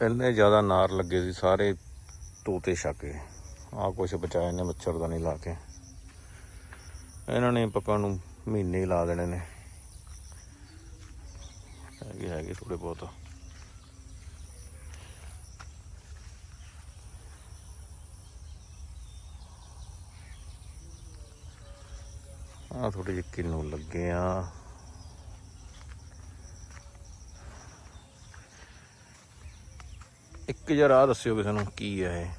ਇੰਨੇ ਜ਼ਿਆਦਾ ਨਾਰ ਲੱਗੇ ਸੀ, ਸਾਰੇ ਤੋਤੇ ਛੱਕੇ ਆ ਕੁਛ ਬਚਾਏ ਨੇ ਮੱਛਰਦਾਨੀ ਲਾ ਕੇ। ਇਹਨਾਂ ਨੇ ਪੱਕਾ ਨੂੰ ਮਹੀਨੇ ਹੀ ਲਾ ਦੇਣੇ ਨੇ। ਹੈਗੇ ਹੈਗੇ ਥੋੜੇ ਬਹੁਤ। ਆ ਥੋੜੇ ਜਿਹੇ ਕਿੰਨੂ ਲੱਗੇ ਆ। ਇੱਕ ਯਾਰ ਆਹ ਦੱਸਿਓ ਕਿਸੇ ਨੂੰ ਕੀ ਹੈ ਇਹ।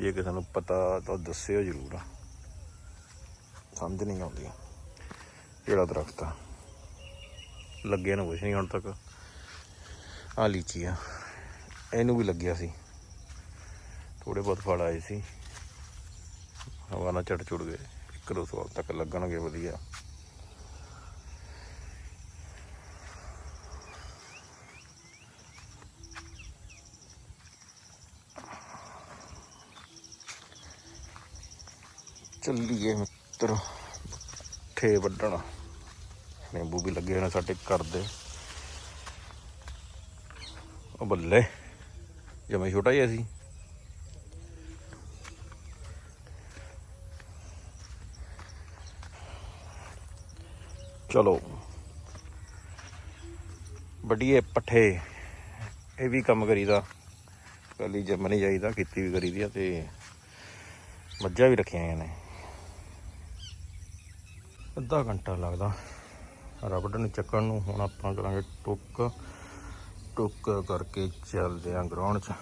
ਜੇ ਕਿਸੇ ਨੂੰ ਪਤਾ ਤਾਂ ਦੱਸਿਓ ਜਰੂਰ। ਸਮਝ ਨਹੀਂ ਆਉਂਦੀ। ਕਿਹੜਾ ਦਰਖਤ ਆ? ਲੱਗਿਆ ਨੂੰ ਕੁਛ ਨਹੀਂ ਹੁਣ ਤੱਕ। ਆ ਲੀਚੀ ਆ। ਇਹਨੂੰ ਵੀ ਲੱਗਿਆ ਸੀ। ਥੋੜੇ ਬਹੁਤ ਫਲ ਆਏ ਸੀ। ਹਵਾ ਨਾਲ ਝੜ ਝੁੜ ਗਏ। ਇੱਕ ਦੋ ਸਾਲ ਤੱਕ ਲੱਗਣਗੇ, ਵਧੀਆ। ਚੱਲੀਏ ਮਿੱਤਰ। ਠੇ ਵੱਢਣ। ਨਿੰਬੂ ਵੀ ਲੱਗੇ ਹੋਏ ਨੇ ਸਾਡੇ ਘਰ ਦੇ। ਉਹ ਬੱਲੇ, ਜਮੇ ਛੋਟਾ ਹੀ ਸੀ। ਚਲੋ ਵੱਡੀਏ ਪੱਠੇ। ਇਹ ਵੀ ਕੰਮ ਕਰੀਦਾ। ਕੱਲੀ ਜੰਮ ਨਹੀਂ ਜਾਈਦਾ, ਖੇਤੀ ਵੀ ਕਰੀਦੀ ਆ ਤੇ ਮੱਝਾਂ ਵੀ ਰੱਖੀਆਂ ਨੇ। ਅੱਧਾ ਘੰਟਾ ਲੱਗਦਾ। ਰਬੜ ਨੂੰ ਚੱਕਣ ਨੂੰ, ਹੁਣ ਆਪਾਂ ਕਰਾਂਗੇ ਟੁੱਕ। ਟੁੱਕ ਕਰਕੇ ਚੱਲਦੇ ਆਂ ਗਰਾਊਂਡ 'ਚ।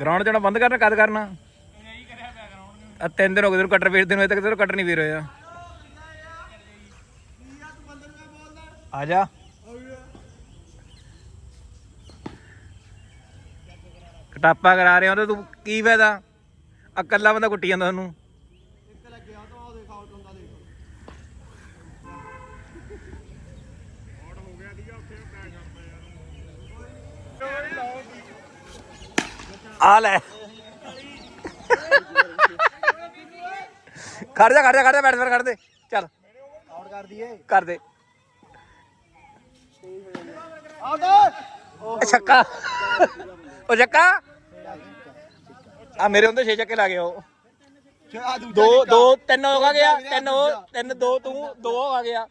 ਗਰਾਊਂਡ ਜਾਣਾ ਬੰਦ ਕਰਨਾ, ਕਦ ਕਰਨਾ? ਆ ਤਿੰਨ ਦਿਨ ਹੋ ਗਏ ਤੈਨੂੰ ਕਟਰ ਵੇਚਦੇ ਨੂੰ, ਅਜੇ ਤੱਕ ਤੈਨੂੰ ਕਟਰ ਨਹੀਂ ਵੇਰ ਹੋਇਆ ਆ। ਜਾ। ਕਟਾਪਾ ਕਰਾ ਰਹੇ ਹੋ ਤੇ ਤੂੰ ਕੀ ਫਾਇਦਾ? ਆ ਇਕੱਲਾ ਬੰਦਾ ਕੁੱਟੀ ਜਾਂਦਾ ਤੁਹਾਨੂੰ ਆ ਲੈ। ਖੜ ਜਾ ਖੜ ਜਾ ਖੜ ਜਾ, ਬੈਠ ਖੜ ਦੇ। ਚੱਲ। ਆਊਟ ਕਰ ਦਈਏ ਕਰ ਦੇ। ਆਊਟ ਛੱਕਾ। ਉਹ ਛੱਕਾ। ਆ ਮੇਰੇ ਹੁੰਦੇ ਛੇ ਚੱਕੇ ਲਾਗੇ ਉਹ ਦੋ ਦੋ, ਤਿੰਨ ਹੋ ਗਿਆ। ਤਿੰਨ ਉਹ ਤਿੰਨ, ਦੋ ਤੂੰ, ਦੋ ਹੋ ਗਿਆ।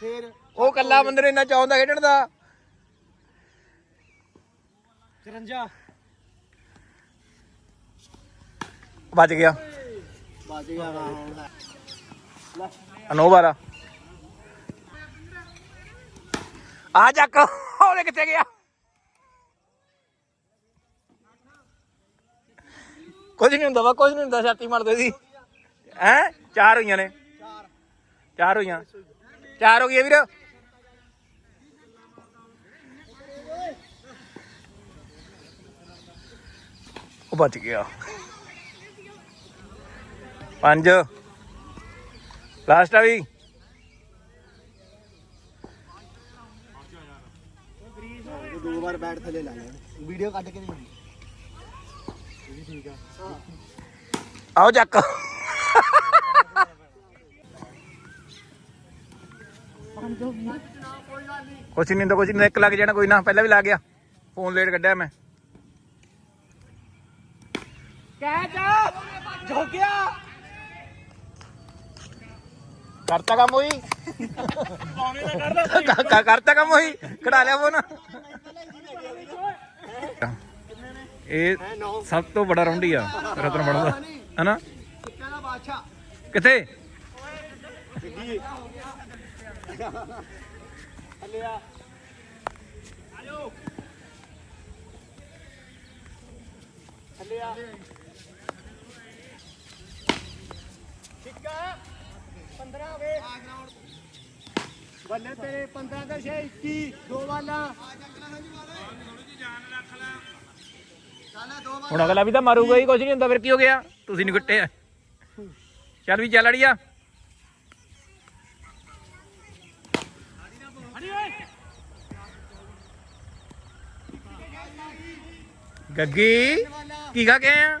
ਫੇਰ ਉਹ ਕੱਲਾ ਬੰਦੇ ਨੂੰ ਇੰਨਾ ਚਾਹੁੰਦਾ ਖੇਡਣ ਦਾ। 54 ਬਚ ਗਿਆ। ਬਾਜ ਗਿਆ ਹੁਣ ਬਾਰਾ। ਆ ਚੱਕ ਉਹਦੇ ਕਿੱਥੇ ਗਿਆ? ਕੁਝ ਨਹੀਂ ਹੁੰਦਾ ਵਾ ਕੁਝ ਨਹੀਂ ਹੁੰਦਾ, ਛਾਤੀ ਮਾਰਦੇ ਸੀ। ਹੈ? ਚਾਰ ਹੋਈਆਂ ਨੇ। ਚਾਰ ਚਾਰ ਹੋਈਆਂ। ਚਾਰ ਹੋ ਗਈਆਂ ਵੀਰ। ਉਹ ਬਚ ਗਿਆ। ਪੰਜ। ਲਾਸਟ ਆ ਵੀ। ਦੋ ਵਾਰ ਬੈਟ ਥੱਲੇ ਲਾ ਲੈ ਵੀਡੀਓ ਕੱਢ ਕੇ ਨਹੀਂ ਠੀਕ ਆ ਆਓ ਚੱਕ। ਕੁਛ ਨਹੀਂ ਤਾਂ ਕੁਛ ਨਹੀਂ ਇੱਕ ਲੱਗ ਜਾਣਾ, ਕੋਈ ਨਾ। ਪਹਿਲਾਂ ਵੀ ਲਾ ਗਿਆ। ਫੋਨ ਲੇਟ ਕੱਢਿਆ ਮੈਂ। ਕੈਚ ਝੋਕਿਆ ਕਰਤਾ ਕੰਮ ਹੋਈ ਕ- ਕਰਤਾ ਕੰਮ ਹੋਈ ਕਢਾ ਲਿਆ ਫੋਨ। ਇਹ ਸਭ ਤੋਂ ਬੜਾ ਰੌਂਡੀ ਆ ਰਤਨ ਬਣਦਾ ਹਨਾ ਸਿੱਕਾ ਦਾ। ਬਾਦਸ਼ਾਹ ਕਿੱਥੇ? ਥੱਲੇ ਆ ਆਜੋ ਥੱਲੇ ਆ? 15 ਹੋ ਬੱਲੇ ਤੇਰੇ 15 ਤੇ 6 21 ਦੋ ਵਾਲਾ। ਹੁਣ ਅਗਲਾ ਵੀ ਤਾਂ ਮਾਰੂਗਾ ਹੀ ਕੁਝ ਨਹੀਂ ਹੁੰਦਾ, ਫਿਰ ਕੀ ਹੋ ਗਿਆ? ਤੁਸੀਂ ਨਹੀਂ ਕੁੱਟੇ ਚੱਲ ਵੀ ਚੱਲ ਅੜੀਆ। ਗੱਗੀ, ਕੀ ਖਾ ਕੇ ਆਇਆ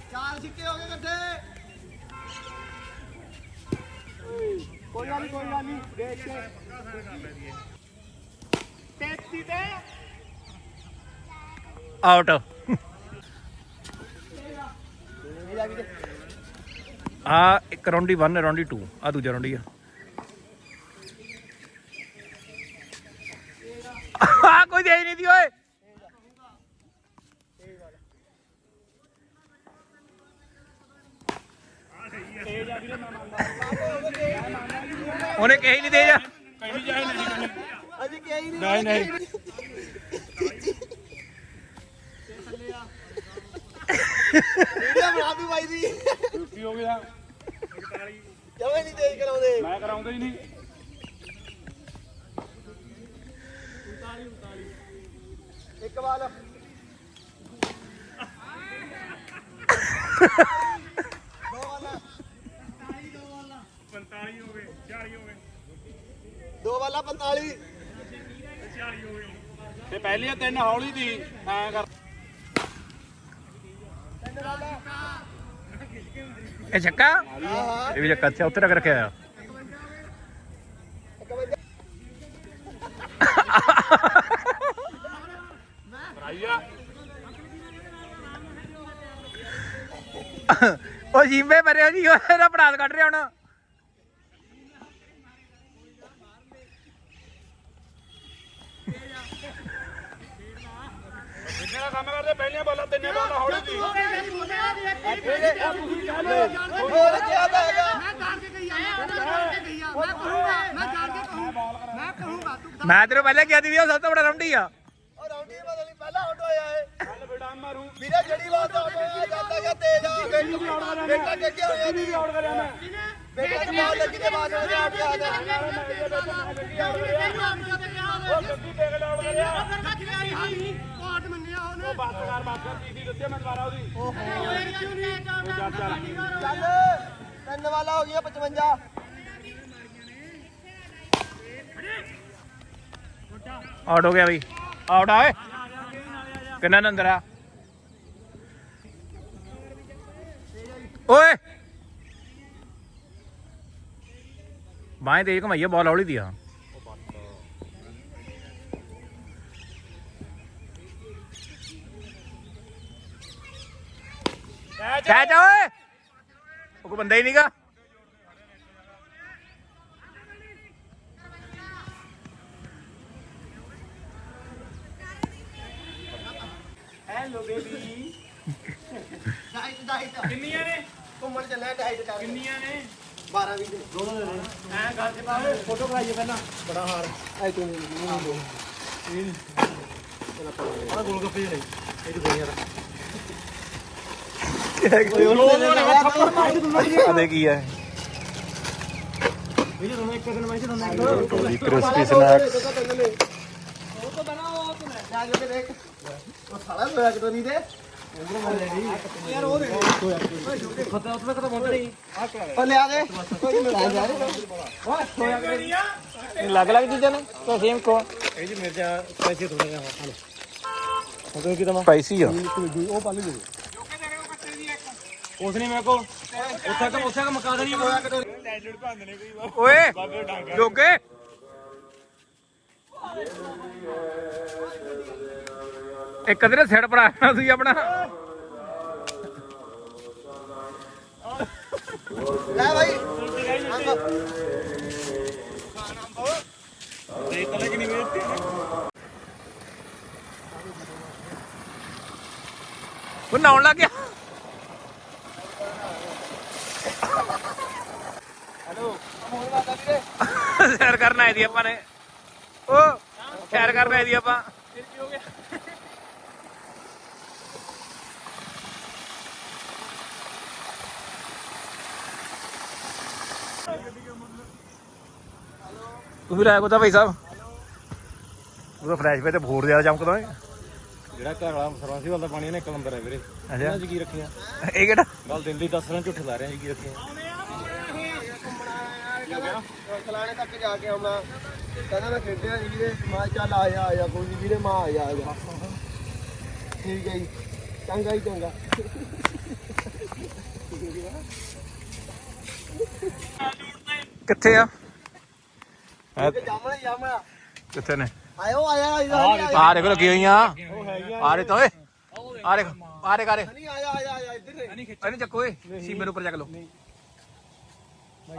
ਚਾਰ ਛਿੱਕੇ ਹੋ ਗਏ ਇਕੱਠੇ। ਕੋਈ ਗੱਲ ਨੀ, ਕੋਈ ਗੱਲ ਨੀ, ਦੇਖ ਕੇ। 33 ਤੇ ਆਊਟ ਆ ਇੱਕ ਰੌਂਡੀ 1 ਰੌਂਡੀ 2 ਆ ਦੂਜਾ ਰੌਂਡੀ ਆ। ਕੋਈ ਦੇ ਨਹੀਂ ਦੀ, ਓਏ। ਉਹਨੇ ਕਹੀ ਨਹੀਂ ਦੇ ਜਾ ਅਜੇ ਕਿਹਾ ਨਹੀਂ ਨਹੀਂ। ਨਹੀਂ ਵੀਡੀਓ ਬਣਾ ਦੂ ਬਾਈ ਦੀ। ਕੀ ਹੋ ਗਿਆ? ਜਮੇ ਨਹੀਂ ਤੇਜ਼ ਕਰਾਉਂਦੇ। ਮੈਂ ਕਰਾਉਂਦਾ ਹੀ ਨਹੀਂ। ਇੱਕ ਵਾਰ ਦੋ ਵਾਲਾ 45 ਹੋ ਗਏ 40 ਹੋ ਗਏ ਦੋ ਵਾਲਾ 45 40 ਹੋ ਗਏ ਤੇ ਪਹਿਲੀਆਂ ਤਿੰਨ ਹੌਲੀ ਦੀ, ਐ ਕਰ। ਇਹ ਚੱਕਾ? ਇਹ ਵੀ ਚੱਕਾ ਅੱਛਾ ਉੱਥੇ ਰੱਖ ਰੱਖਿਆ ਆ ਉਹ ਜੀਂਬੇ ਮਰਿਆ ਜੀ, ਉਹ ਇਹਦਾ ਪੜਾਸ ਕੱਢ ਰਿਹਾ ਹੁਣ। ਕੰਮ ਕਰਦੇ ਪਹਿਲੀਆਂ ਬਾਲਾਂ ਤਿੰਨੇ ਬਾਲਾਂ ਹੌਲੀ ਦੀ ਹੋਰ ਕਿਹਾ ਤਾਂ ਹੈਗਾ? ਮੈਂ ਤੇਰੇ ਪਹਿਲੇ ਕਿਹਾ ਵੀ ਉਹ ਸਭ ਤੋਂ ਬੜਾ ਰੌਂਡੀ ਆ। ਉਹ ਰੌਂਡੀ ਬਦਲੀ ਪਹਿਲਾ ਆਊਟ ਹੋਇਆ ਏ। ਚੱਲ ਬੇਟਾ ਮਾਰੂ। ਵੀਰੇ ਜੜੀ ਬਾਤ ਆਊਟ ਹੋਇਆ ਜਾਂਦਾ ਗਿਆ ਤੇਜ਼ ਆ ਬੇਟਾ ਡੱਗਿਆ ਹੋਇਆ ਨਹੀਂ ਆਊਟ ਕਰਿਆ ਮੈਂ? ਬੇਟਾ ਦੀ ਬਾਲ ਲੱਗੀ ਤੇ ਬਾਅਦ ਵਿੱਚ ਆਊਟ ਗਿਆ ਦਾ ਉਹ ਗੱਡੀ ਟੇਕ ਲਾ ਆਊਟ ਕਰਿਆ? ਉਹ ਬੱਸ ਕਰ ਬੱਸ ਕਰ ਦੀਦੀ ਦਿੱਤੇ ਮੈਂ ਦੁਬਾਰਾ ਉਹਦੀ। ਚੱਲ ਚੱਲ ਤਿੰਨ ਵਾਲਾ ਹੋ ਗਿਆ 55 ਆਊਟ ਹੋ ਗਿਆ ਬਈ। ਆਊਟ ਆ ਓਏ। ਕਿੰਨਾ ਨੰਬਰ ਆ? ਓਏ। ਬਾएं ਤੇਜ਼ ਘਮਾਈਏ ਬਾਲ ਹੌਲੀ ਦੀ ਆ। ਕੈਚ ਓਏ ਉਹ ਕੋਈ ਬੰਦਾ ਹੀ ਨਹੀਂਗਾ ਹੈਲੋ ਬੇਬੀ ਡਾਈਟ ਡਾਈਟ ਕਿੰਨੀਆਂ ਨੇ ਘੁੰਮਣ ਚੱਲਿਆ ਡਾਈਟ ਕਰ ਕਿੰਨੀਆਂ ਨੇ 12 ਵੀ ਦੋਨੋਂ ਦੇ ਦੇਣੇ ਐ ਗੱਲ ਤੇ ਪਾਵੇ ਫੋਟੋ ਕਰਾਈਏ ਪਹਿਲਾਂ ਬੜਾ ਹਾਰ ਐ ਤੂੰ ਨਹੀਂ ਨਹੀਂ ਦੋ ਇਹ ਨਹੀਂ ਚਲਾ ਪਾ ਗੋਲ ਗੱਪੇ ਨਹੀਂ ਇਹ ਤੂੰ ਯਾਰ ਅਦੇ ਕੀ ਹੈ ਕ੍ਰਿਸਪੀ ਲੱਗ ਲੱਗ ਚੀਜ਼ਾਂ ਨੇ ਤਾਂ ਸੇਮ ਕੋ ਇਹ ਜੀ ਮਿਰਚਾ ਪੈਸੇ ਥੋੜੇ ਜਿਹਾ ਹਲੋ। ਉਹ ਕਿ ਤਮਾ ਸਪਾਈਸੀ ਆ। ਉਹ ਪਾ ਲਈ ਉਸ ਨੇ ਮੇਰੇ ਕੋ ਉੱਥੇ ਕ ਉੱਥੇ ਕ ਮਕਾ ਦੇਣੀ ਹੋਇਆ ਕਿਤੇ ਲੈਂਡਡ ਭੰਦ ਨੇ ਕਈ ਵਾਰ ਓਏ ਜੋਗੇ। ਇੱਕ ਅਦਰੇ ਸਿਰ ਪਰਾਣਾ ਤੁਸੀਂ ਆਪਣਾ। ਲੈ ਭਾਈ ਦੇਖ ਤਲੇ ਕਿ ਨਹੀਂ ਵੇਚਦੇ ਉਹ ਨਾਉਣ ਲੱਗ ਗਿਆ ਹੈਲੋ ਮੋਹ ਲਾਦਾ ਵੀਰੇ ਸੈਰ ਕਰਨ ਆਏ ਦੀ ਆਪਾਂ ਨੇ। ਉਹ ਸੈਰ ਕਰਨ ਆਏ ਦੀ ਆਪਾਂ। ਤੁਸੀਂ ਲਾਇਆ ਕੋ ਤਾਂ ਭਾਈ ਸਾਹਿਬ? ਉਹਦਾ ਫਲੈਸ਼ ਪੇ ਤੇ ਹੋਰ ਜ਼ਿਆਦਾ ਚਮਕਦਾ ਏ ਜਿਹੜਾ ਘਰ ਵਾਲਾ ਸਰਵੰਸੀ ਵਾਲਾ ਪਾਣੀ ਨੇ ਕਲੰਦਰ ਹੈ ਵੀਰੇ। ਅੱਛਾ। ਇਹਨਾਂ ਚ ਕੀ ਰੱਖਿਆ? ਇਹ ਕਿਹੜਾ? ਗੱਲ ਦਿਨ ਦੀ ਦੱਸ ਰਾਂ ਝੂਠ ਲਾ ਰਹੇ ਜੀ ਕੀ ਰੱਖਿਆ? ਖਲਾਣੇ ਤੱਕ ਜਾ ਕੇ ਆਉਣਾ। ਕਹਿੰਦਾ ਮੈਂ ਖੇਡਿਆ ਜੀ ਵੀਰੇ। ਮੈਂ ਚੱਲ ਆ ਜਾ ਆ ਜਾ ਕੋਈ ਨੀ ਵੀਰੇ ਮੈਂ ਆ ਜਾ ਆ ਜਾ। ਠੀਕ ਹੈ ਜੀ। ਚੰਗਾ ਹੀ ਚੰਗਾ। ਕਿੱਥੇ ਆ? ਕਿ ਜਾਮਣਾ ਜਾਮਣਾ। ਕਿੱਥੇ ਨੇ? ਆਇਓ ਆਇਆ ਆਇਆ ਆ ਦੇਖੋ ਲੱਗੀ ਹੋਈਆਂ ਆ। ਰੇ ਤੋਏ ਆ ਦੇਖ ਆ ਦੇਖ ਆ ਦੇਖ ਨਹੀਂ ਆਇਆ ਆਇਆ ਆਇਆ ਇੱਧਰ ਨੇ ਇਹਨੂੰ ਚੱਕੋ ਏ ਸੀਮੇ ਨੂੰ ਉੱਪਰ ਚੱਕ ਲਓ।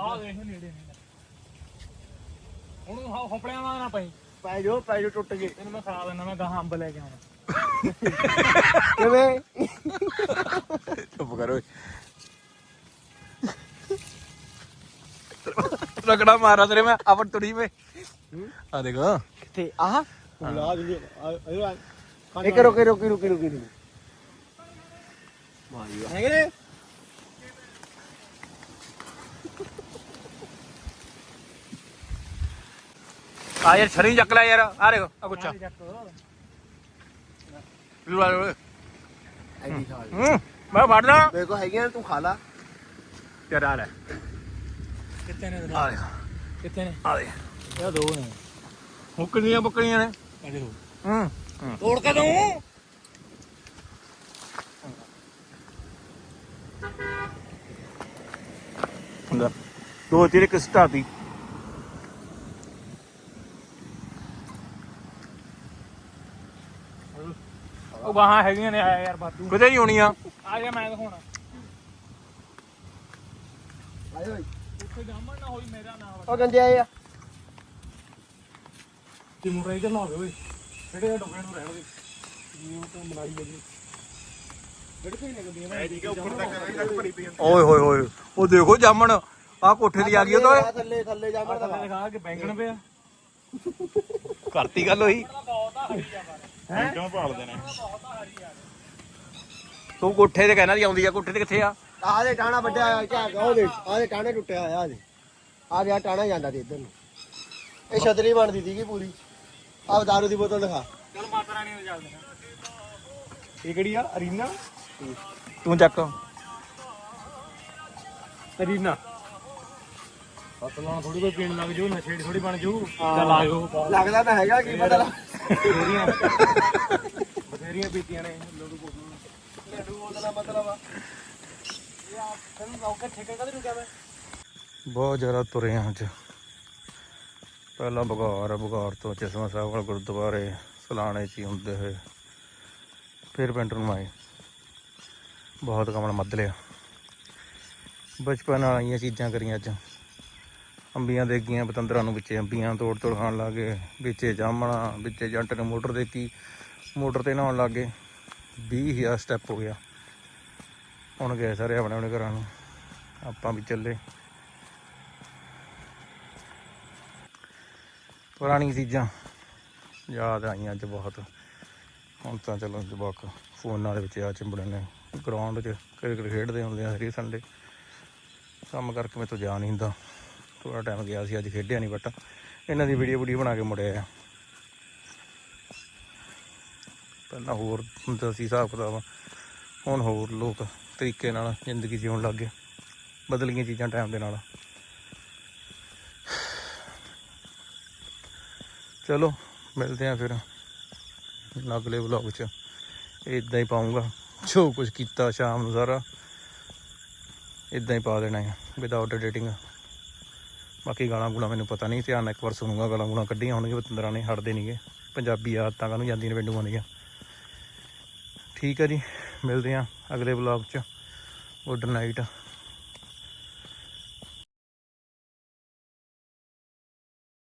ਆਹ ਦੇਖ। ਨੇੜੇ ਨੇ ਹੁਣ ਹ- ਹੌਪੜਿਆਂ ਨਾਲ ਨਾ ਪਈ। ਪੈ ਜੋ ਪੈ ਜੋ ਟੁੱਟ ਗਏ ਤੈਨੂੰ ਮੈਂ ਖਾ ਦਿੰਦਾ ਮੈਂ ਗਾਹਾਂ ਅੰਬ ਲੈ ਕੇ ਆਉਣਾ। ਕਿਵੇਂ? ਚੁੱਪ ਕਰੋ ਰਗੜਾ ਮਾਰਾ ਤੇਰੇ ਮੈਂ ਆਪਨ ਤੁੜੀ ਮੇ ਆ ਦੇਖੋ। ਕਿੱਥੇ? ਆਹ? ਲਾ ਦਿੰਦੇ ਇੱਕ ਰੁਕੇ ਰੁਕੇ ਰੁਕੇ ਰੁਕੇ ਰੁਕੇ। ਹੈਗੇ ਆ ਯਾਰ ਛਰੀ ਚੱਕ ਲੈ ਯਾਰ। ਆ ਦੇਖੋ ਆ ਗੁੱਛਾ। ਲੂਆ ਐਡੀ ਖਾ ਹੂੰ ਮੈਂ ਫੜਦਾ ਮੇਰੇ ਕੋ ਹੈਗੀਆਂ ਤੂੰ ਖਾ ਲਾ। ਯਾਰ ਆ ਲੈ। ਕਿੱਥੇ ਨੇ ਆ ਦੇਖ। ਕਿੱਥੇ ਨੇ? ਆ ਦੇ ਇਹ ਦੋ ਨੇ। ਮੁੱਕਣੀਆਂ ਮੁੱਕਣੀਆਂ ਨੇ। ਹੂੰ ਤੋੜ ਕੇ ਦਊਂ? ਹੁੰਦਾ ਦੋ ਤੇਰੇ ਕਿਸ ਢਾਤੀ ਉਹ ਗਾਹਾਂ ਹੈਗੀਆਂ ਨੇ ਆਇਆ ਯਾਰ ਬਾਤੂ ਕਿਤੇ ਨਹੀਂ ਹੋਣੀਆਂ? ਆ ਜਾ ਮੈਂ ਦਿਖਾਉਣਾ। ਆਇਓ ਉੱਥੇ ਜਾਮਣ ਨਾ ਹੋਈ ਮੇਰਾ ਨਾਮ ਉਹ ਗੰਦੇ ਆਏ ਆ। ਤੇ ਮੁੰਡਾ ਇਧਰ ਨਾ ਹੋਵੇ ਓਏ। ਜਿਹੜੇ ਡੋਗੇ ਨੂੰ ਰਹਿਣ ਦੇ। ਇਹ ਤਾਂ ਮਲਾਈ ਜੀ। ਓਏ ਹੋਏ ਹੋਏ ਉਹ ਦੇਖੋ ਜਾਮਣ ਆ ਕੋਠੇ ਦੀ ਆ ਗਈ ਉਹ ਤਾਂ। ਓਏ। ਥੱਲੇ ਥੱਲੇ ਜਾਮਣ ਦਾ। ਦਿਖਾ ਕੇ ਬੈਂਗਣ ਪਿਆ। ਕਰਤੀ ਗੱਲ ਹੋਈ ਕਿਉਂ ਭਾਲਦੇ ਨੇ? ਤੂੰ ਕੋਠੇ ਤੇ ਕਹਿਣਾ ਦੀ ਆਉਂਦੀ ਆ ਕੋਠੇ ਤੇ ਕਿੱਥੇ ਆ? ਆਹ ਦੇ ਟਾਣਾ ਵੱਡਿਆ ਆ ਝਾਕ ਉਹ ਦੇ ਆਹ ਦੇ ਟਾਣੇ ਟੁੱਟਿਆ ਹੋਇਆ ਆ ਦੇ ਆ ਗਿਆ ਟਾਣਾ ਜਾਂਦਾ ਤੇ ਇੱਧਰ ਨੂੰ। ਇਹ ਛਤਰੀ ਬਣਦੀ ਸੀਗੀ ਪੂਰੀ। ਆਹ ਦਾਰੂ ਦੀ ਬੋਤਲ ਦਿਖਾ। ਚਲ ਮਾਤਾ ਰਾਣੀ ਨੂੰ ਚੱਲਦੇ ਆ ਇਹ ਕਿਹੜੀ ਆ? ਅਰੀਨਾ? ਤੂੰ ਚੱਕ। ਅਰੀਨਾ। ਪਤਲਾ ਥੋੜੀ ਕੋਈ ਪੀਣ ਲੱਗ ਜੂ ਨਸ਼ੇੜੀ ਥੋੜੀ ਬਣ ਜੂ ਚੱਲ ਲੱਗਦਾ ਤਾਂ ਹੈਗਾ ਕੀ ਪਤਾ ਲੱਗ ਬਥੇਰੀਆਂ। ਬਥੇਰੀਆਂ ਪੀਤੀਆਂ ਨੇ। ਲੋਕ ਲੱਡੂ ਬੋਤਲਾਂ ਮਤਲਬ ਆ। ਤੈਨੂੰ ਲੋਕ ਠੇਕੇ ਕਦੇ ਨੂੰ ਕਹਵੇ ਬਹੁਤ ਜ਼ਿਆਦਾ ਤੁਰੇ ਹਾਂ ਅੱਜ। ਪਹਿਲਾਂ ਬਗਾਰ ਬਗਾਰ ਤੋਂ ਚਸ਼ਮਾ ਸਾਹਿਬ ਵਾਲ ਗੁਰਦੁਆਰੇ ਸਲਾਣੇ ਚ ਹੀ ਹੁੰਦੇ ਹੋਏ। ਫਿਰ ਪਿੰਡ ਨੂੰ ਆਏ। ਬਹੁਤ ਕਮਲ ਮੱਧ ਲਿਆ। ਬਚਪਨ ਵਾਲੀਆਂ ਚੀਜ਼ਾਂ ਕਰੀਆਂ ਅੱਜ। ਅੰਬੀਆਂ ਦੇ ਗੀਆਂ ਪਤੰਦਰਾਂ ਨੂੰ ਵਿੱਚੇ ਅੰਬੀਆਂ ਤੋੜ ਤੋੜ ਖਾਣ ਲੱਗੇ ਵਿੱਚੇ ਜਾਮਣਾ, ਵਿੱਚੇ ਜੰਟ ਨੇ ਮੋਟਰ ਦੇਤੀ। ਮੋਟਰ ਤੇ ਨਹਾਉਣ ਲੱਗੇ 20000 ਸਟੈਪ ਹੋ ਗਿਆ। ਹੁਣ ਗਏ ਸਾਰੇ ਆਪਣੇ ਆਪਣੇ ਘਰਾਂ ਨੂੰ। ਆਪਾਂ ਵੀ ਚੱਲੇ। ਪੁਰਾਣੀ ਚੀਜ਼ਾਂ। ਯਾਦ ਆਈਆਂ ਅੱਜ ਬਹੁਤ। ਹੁਣ ਤਾਂ ਚਲੋ ਜਵਾਕ ਫੋਨਾਂ ਦੇ ਵਿੱਚ ਆ ਚਿੰਬੜੇ ਨੇ ਗਰਾਊਂਡ 'ਚ ਕ੍ਰਿਕਟ ਖੇਡਦੇ ਹੁੰਦੇ ਆ ਹਰੀ ਸੰਡੇ। ਕੰਮ ਕਰਕੇ ਮੇਰੇ ਤੋਂ ਜਾ ਨਹੀਂ ਹੁੰਦਾ। ਥੋੜਾ ਟਾਈਮ ਗਿਆ ਸੀ, ਅੱਜ ਖੇਡਿਆ ਨਹੀਂ ਬਟ ਇਹਨਾਂ ਦੀ ਵੀਡੀਓ ਵੀਡੀਓ ਬਣਾ ਕੇ ਮੁੜਿਆ ਆ। ਪਹਿਲਾਂ ਹੋਰ ਹੁੰਦਾ ਸੀ ਹਿਸਾਬ ਕਿਤਾਬ, ਹੁਣ ਹੋਰ ਲੋਕ ਤਰੀਕੇ ਨਾਲ ਜ਼ਿੰਦਗੀ ਜਿਉਣ ਲੱਗ ਗਏ ਬਦਲ ਗਈਆਂ ਚੀਜ਼ਾਂ ਟਾਈਮ ਦੇ ਨਾਲ। ਚਲੋ, ਮਿਲਦੇ ਆ ਫਿਰ ਅਗਲੇ ਵਲੌਗ 'ਚ। ਇਦਾਂ ਹੀ ਪਾਉਂਗਾ ਜੋ ਕੁਝ ਕੀਤਾ ਸ਼ਾਮ ਨੂੰ ਸਾਰਾ ਇਦਾਂ ਹੀ ਪਾ ਦੇਣਾ ਹੈ ਵਿਦਆਊਟ ਐਡੀਟਿੰਗ ਬਾਕੀ ਗਾਲਾਂ ਗੂਲਾਂ ਮੈਨੂੰ ਪਤਾ ਨਹੀਂ ਧਿਆਨ ਨਾਲ ਇੱਕ ਵਾਰ ਸੁਣੂਗਾ ਗਾਲਾਂ ਗੂਲਾਂ ਕੱਢੀਆਂ ਹੋਣਗੀਆਂ ਬਤੰਦਰਾਂ ਨੇ ਹਟਦੇ ਨਹੀਂਗੇ ਪੰਜਾਬੀ ਆਦਤਾਂ ਕਾਹਨੂੰ ਜਾਂਦੀਆਂ ਨੇ ਪਿੰਡੂਆਂ ਦੀਆਂ। ਠੀਕ ਹੈ ਜੀ, ਮਿਲਦੇ ਆ ਅਗਲੇ ਵਲੌਗ 'ਚ। Good night